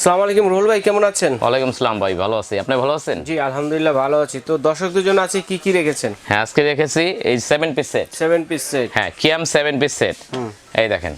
আসসালামু আলাইকুম রুহুল ভাই কেমন আছেন? ওয়ালাইকুম সালাম ভাই ভালো আছি। আপনি ভালো আছেন? জি আলহামদুলিল্লাহ ভালো আছি। তো দর্শকদের জন্য আছে কি কি রেখেছেন? হ্যাঁ আজকে রেখেছি এই seven piece set seven piece set হ্যাঁ কিয়াম সেভেন পিস সেট এই দেখেন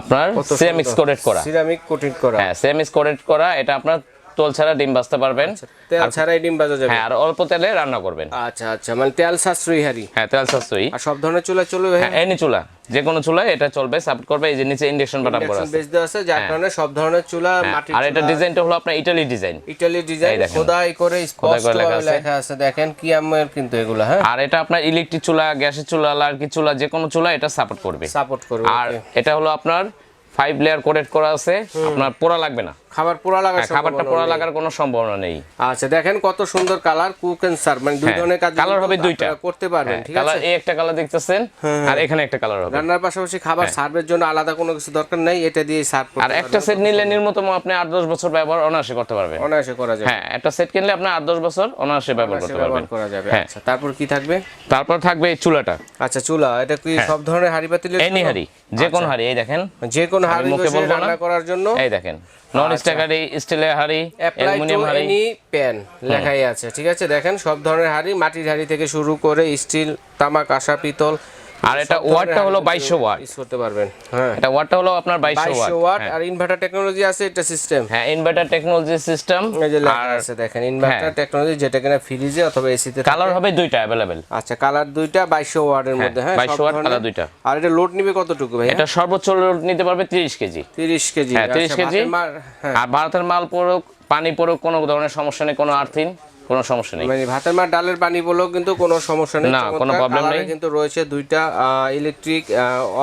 আপনার সিরামিক্স কোটেড করা। সিরামিক কোটেড করা। হ্যাঁ সিরামিক্স কোটেড করা এটা আপনার তোল ছাড়া ডিম বাজতে পারবেন। তেল ছাড়াই ডিম ভাজা যাবে। হ্যাঁ আর অল্প তেলে রান্না করবেন। আচ্ছা আচ্ছা মানে তেল সাশ্রয়ী হারি। হ্যাঁ তেল সাশ্রয়ী। আর সব ধরনের চুলা চলবে হ্যাঁ এনি চুলা যে কোনো চুলা এটা চলবে সাপোর্ট করবে এই যে নিচে ইন্ডাকশন বাটন করা আছে। বেশ দেওয়া আছে যার কারণে সব ধরনের চুলা হ্যাঁ, মাটির আর এটা ডিজাইনটা হলো আপনার ইটালি ডিজাইন ইটালি ডিজাইন খোদাই করে স্পষ্ট করে লেখা আছে। লেখা আছে। দেখেন কি আমার কিন্তু এগুলা হ্যাঁ? আর এটা আপনার ইলেকট্রিক চুলা গ্যাসের চুলা লার্কি চুলা যে কোনো চুলা এটা সাপোর্ট করবে। সাপোর্ট করবে আর এটা হলো আপনার ফাইভ লেয়ার কোটেড করা আছে। আপনার পোড়া লাগবে না। খাবার পোড়া লাগার হ্যাঁ, খাবারটা পোড়া লাগার কোনো সম্ভাবনা নেই। আচ্ছা দেখেন কত সুন্দর কালার কুক এন্ড সার্ভ। মানে দুই হ্যাঁ, ধরনের কাজ colour হবে দুইটা। করতে পারবেন ঠিক কালার আছে? এই একটা কালার দেখতেছেন আর এখানে একটা কালার হবে। রান্নার পাশাপাশি খাবার সার্ভের জন্য আলাদা কোনো কিছু দরকার নেই এটা দিয়ে সার্ভ হ্যাঁ। আর করতে একটা সেট নিলে নির্মতম আপনি আট দশ বছর ব্যবহার অনায়াসে করতে পারবেন। অনায়াসে করা যাবে। হ্যাঁ একটা সেট কিনলে আপনি আট দশ বছর অনায়াসে ব্যবহার করতে পারবেন। করা যাবে। হ্যাঁ। আচ্ছা তারপর কি থাকবে? তারপর থাকবে এই চুলাটা। আচ্ছা চুলা এটা কি সব ধরনের হাড়ি পাতিলের এনি? হাড়ি যে কোনো হাড়ি এই দেখেন। যে কোনো হাড়ি মুখে রান্না করার জন্য এই দেখেন। নন স্টিক হাড়ি স্টিলের হাড়ি অ্যালুমিনিয়াম হাড়ি। প্যান লেখাই আছে ঠিক আছে? দেখেন সব ধরনের হাড়ি মাটির হাড়ি থেকে শুরু করে স্টিল তামাক কাঁসা পিতল আর এটা ওয়াটটা হলো বাইশশো ওয়াট ইউজ করতে পারবেন হ্যাঁ। এটা ওয়াটটা হলো আপনার বাইশশো বাইশশো ওয়াট ওয়াট আর ইনভার্টার টেকনোলজি আছে এটা সিস্টেম হ্যাঁ ইনভার্টার টেকনোলজি সিস্টেম এই যে লেখা আছে দেখেন ইনভার্টার টেকনোলজি যেটা কিনা ফ্রিজে অথবা এসিতে কালার হবে দুইটা অ্যাভেলেবেল আচ্ছা কালার দুইটা বাইশশো ওয়ার্ডের মধ্যে হ্যাঁ 2200 সব watt ধরনের। colour দুইটা। আর এটা লোড নিবে কতটুকু ভাই এটা সর্বোচ্চ লোড নিতে পারবে তিরিশ কেজি। তিরিশ কেজি হ্যাঁ, 30 আচ্ছা, কেজি। হ্যাঁ। আর ভারতের মাল পড়ুক পানি পড়ুক কোনো ধরনের সমস্যা নেই কোনো আর্থিন কোনো সমস্যা নেই। মানে ভাতের মার ডালের পানি বলেও কিন্তু কোনো সমস্যা নেই। না, কোনো প্রবলেম নেই। কিন্তু রয়েছে দুইটা ইলেকট্রিক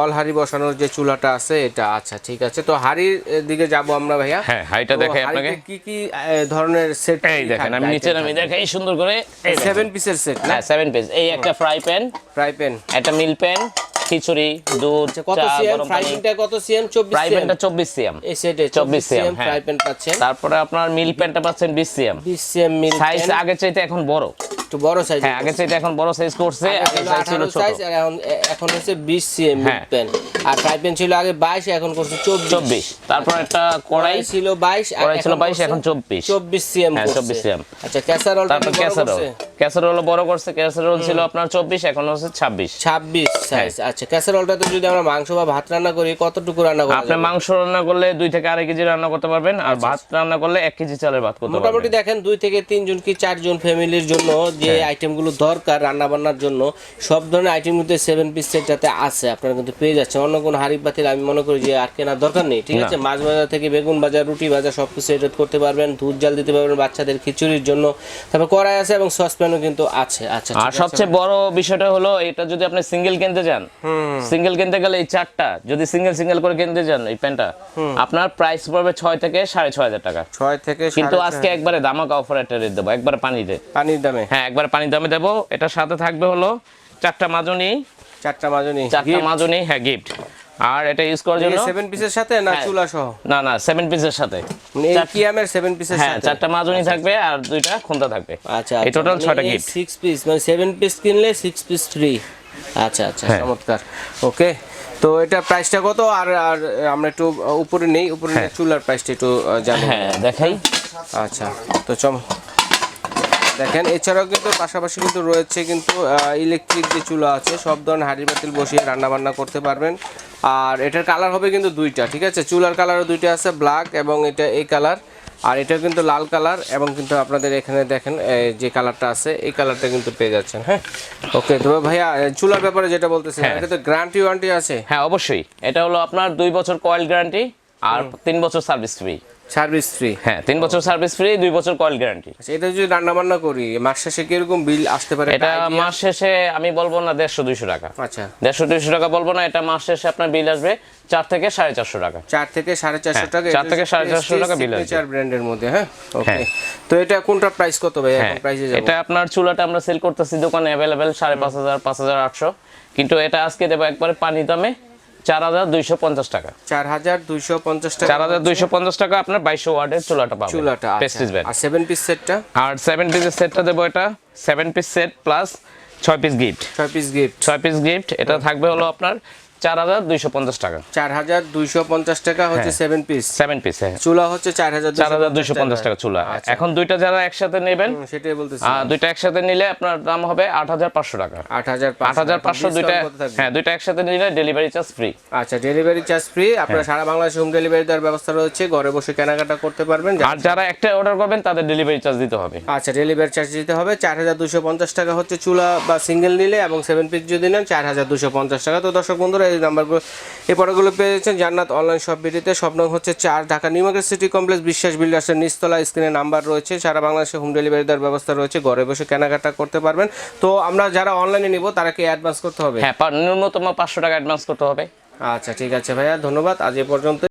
অল হাড়ি বসানোর যে চুলাটা আছে এটা আচ্ছা ঠিক আছে। তো হাড়ির দিকে যাব আমরা ভাইয়া। হ্যাঁ হাইটা তো দেখাই আপনাকে। কি কি ধরনের সেট এই দেখেন আমি নিচে নামি দেখাই সুন্দর করে। সেভেন পিসের সেট না? হ্যাঁ সেভেন পিস এই একটা ফ্রাই প্যান ফ্রাই প্যান একটা মিল প্যান খিচুড়ি দুধ আচ্ছা, কত সিএম? ফ্রাই প্যানটা কত সিএম? 24 fry CM. প্যানটা চব্বিশ সিএম। এই সেটে 24 24 সিএম হ্যাঁ। ফ্রাই প্যান পাচ্ছেন। তারপরে আপনার মিল প্যানটা পাচ্ছেন বিশ সিএম। 20 সিএম মিল সাইজ আগে চাইতে এখন বড়। একটু বড় সাইজ। হ্যাঁ আগে চাইতে এখন বড় সাইজ করছে আগে সাইজ ছিল ছোট। সাইজ আর এখন এখন হচ্ছে 20 সিএম মিল হ্যাঁ। প্যান। আর ফ্রাই প্যান ছিল আগে 22 এখন করছে 24 চব্বিশ। তারপর একটা কড়াই। ছিল 22 আর কড়াই ছিল এখন 22 এখন 24 24 সিএম হ্যাঁ, 24 CM আচ্ছা ক্যাসারোল তারপর ক্যাসারোল। ক্যাসারোল বড় করছে ক্যাসারোল ছিল আপনার চব্বিশ এখন হচ্ছে ছাব্বিশ। 26 সাইজ আচ্ছা ক্যাসারোলটাতে যদি আমরা মাংস বা ভাত রান্না করি কতটুকু রান্না করা আপনি মাংস রান্না করলে দুই থেকে আড়াই কেজি রান্না করতে পারবেন আর ভাত রান্না করলে এক কেজি চালের ভাত করতে মোটামুটি দেখেন দুই থেকে তিনজন কি চারজন ফ্যামিলির জন্য যে হ্যাঁ। আইটেমগুলো দরকার রান্না বান্নার জন্য সব ধরনের আইটেম কিন্তু সেভেন পিস সেটটাতে আছে আপনারা কিন্তু পেয়ে যাচ্ছেন। অন্য কোনো হাড়ি পাতিল আমি মনে করি যে আর কেনার দরকার নেই ঠিক আছে? মাছ বাজার থেকে বেগুন বাজার রুটি বাজার সব কিছু এডিট করতে পারবেন দুধ জাল দিতে পারবেন বাচ্চাদের খিচুড়ির জন্য। তারপর কড়াই আছে এবং সসপ্যানও কিন্তু আছে। আচ্ছা আর সবচেয়ে বড় বিষয়টা হলো এটা যদি আপনি সিঙ্গেল কিনতে যান সিঙ্গেল কিনতে গেলে এই চারটা যদি সিঙ্গেল সিঙ্গেল করে কিনতে যান এই প্যান্টটা আপনার প্রাইস পড়বে ছয় থেকে সাড়ে ছয় হাজার টাকা। ছয় থেকে কিন্তু আজকে একবারে দামাকা অফার একটা রেট দেবো একবারে পানিতে পানির দামে। হ্যাঁ একবারে পানির দামে দেবো। এটার সাথে থাকবে হলো চারটা মাজনি। চারটা মাজনি চারটা মাজনি হ্যাঁ গিফট আর এটা ইউজ করার জন্য? সেভেন পিসের সাথে না হ্যাঁ। চুলা সহ না না সেভেন পিসের সাথে। মানে কিয়ামের সেভেন পিসের হ্যাঁ সাথে? চারটা মাজনি থাকবে আর দুইটা খুন্তা থাকবে। আচ্ছা এই টোটাল ছয়টা গিফট সিক্স পিস মানে সেভেন পিস কিনলে সিক্স পিস ফ্রি আচ্ছা আচ্ছা হ্যাঁ। চমৎকার। ওকে তো এটা প্রাইসটা কত? আর আর আমরা একটু উপরে নেই উপরে নেই চুলার প্রাইসটা একটু জানি হ্যাঁ দেখাই। আচ্ছা তো চম দেখেন এছাড়াও কিন্তু পাশাপাশি কিন্তু রয়েছে কিন্তু ইলেকট্রিক যে চুলা আছে সব ধরনের হাঁড়ি বাতিল বসিয়ে রান্না বান্না করতে পারবেন। আর এটার কালার হবে কিন্তু দুইটা ঠিক আছে? চুলার কালারও দুইটা আছে ব্ল্যাক এবং এটা এই কালার আর এটাও কিন্তু লাল কালার এবং কিন্তু আপনাদের এখানে দেখেন যে কালারটা আছে এই কালারটা কিন্তু পেয়ে যাচ্ছেন হ্যাঁ? ওকে তো ভাইয়া চুলার ব্যাপারে যেটা বলতেছেন হ্যাঁ। এটা তো গ্যারান্টি ওয়ারেন্টি আছে। হ্যাঁ অবশ্যই। এটা হলো আপনার দুই বছর কয়েল গ্যারান্টি আর তিন বছর সার্ভিস ফ্রি সার্ভিস ফ্রি হ্যাঁ তিন বছর সার্ভিস ফ্রি দুই বছর কয়েল গ্যারান্টি আচ্ছা এটা যদি রান্না বান্না করি মাস শেষে কীরকম বিল আসতে পারে? এটা মাস শেষে আমি বলব না দেড়শো দুইশো টাকা। আচ্ছা। দেড়শো দুইশো টাকা বলব না এটা মাস শেষে আপনার বিল আসবে চার থেকে সাড়ে চারশো টাকা। চার থেকে সাড়ে চারশো হ্যাঁ, টাকা চার থেকে সাড়ে চারশো টাকা bill আসবে। চার ব্র্যান্ডের মধ্যে হ্যাঁ? ওকে হ্যাঁ। তো এটা কোনটা প্রাইস কত ভাই? হ্যাঁ এখন প্রাইসে যাব। এটা আপনার চুলাটা আমরা সেল করতেছি দোকানে অ্যাভেলেবেল সাড়ে পাঁচ হাজার পাঁচ হাজার আটশো। কিন্তু এটা আজকে দেবো একবারে পানি দামে চার হাজার দুইশো পঞ্চাশ টাকা। চার হাজার দুইশো পঞ্চাশ টাকা চার হাজার দুইশো পঞ্চাশ টাকা আপনার বাইশো ওয়ার্ডের চুলাটা পাবেন। চুলাটা আচ্ছা। প্রেস্টিজ ব্যান্ড আর সেভেন পিস সেটটা আর সেভেন পিসের সেটটা দেবো এটা। সেভেন পিস সেট প্লাস ছয় পিস গিফট ছয় পিস গিফট ছয় পিস গিফট এটা থাকবে হলো আপনার চার হাজার দুইশো পঞ্চাশ টাকা। চার হাজার দুইশো পঞ্চাশ টাকা হচ্ছে সেভেন পিস সেভেন পিস হ্যাঁ। চুলা হচ্ছে চার হাজার চার হাজার দুইশো পঞ্চাশ টাকা চুলা। এখন দুইটা যারা একসাথে নেবেন সেটাই বলতেছি। দুইটা একসাথে নিলে আপনার দাম হবে আট হাজার পাঁচশো টাকা। আট হাজার আট হাজার পাঁচশো দুইটা হ্যাঁ দুইটা একসাথে নিলে ডেলিভারি চার্জ ফ্রি আচ্ছা ডেলিভারি চার্জ ফ্রি আপনারা হ্যাঁ। সারা বাংলাদেশে হোম ডেলিভারি দেওয়ার ব্যবস্থা রয়েছে। ঘরে বসে কেনাকাটা করতে পারবেন। আর যারা একটা অর্ডার করবেন তাদের ডেলিভারি চার্জ দিতে হবে। আচ্ছা ডেলিভারি চার্জ দিতে হবে। চার হাজার দুশো পঞ্চাশ টাকা হচ্ছে চুলা বা সিঙ্গেল নিলে এবং সেভেন পিস যদি নেন চার হাজার দুশো পঞ্চাশ টাকা। তো দর্শক বন্ধুরা এই নাম্বারগুলো এই পড়াগুলো পেয়ে যাচ্ছেন জান্নাত অনলাইন শপ বিডিতে সব নং হচ্ছে চার Dhaka new market city complex Biswas বিল্ডার্সের নিস্তলা স্ক্রিনে নাম্বার রয়েছে। সারা বাংলাদেশে হোম ডেলিভারি দেওয়ার ব্যবস্থা রয়েছে। ঘরে বসে কেনাকাটা করতে পারবেন। তো আমরা যারা অনলাইনে নিব তারা কি অ্যাডভান্স করতে হবে? হ্যাঁ ন্যূনতম পাঁচশো টাকা অ্যাডভান্স করতে হবে। আচ্ছা ঠিক আছে ভাইয়া ধন্যবাদ। আজ এ পর্যন্ত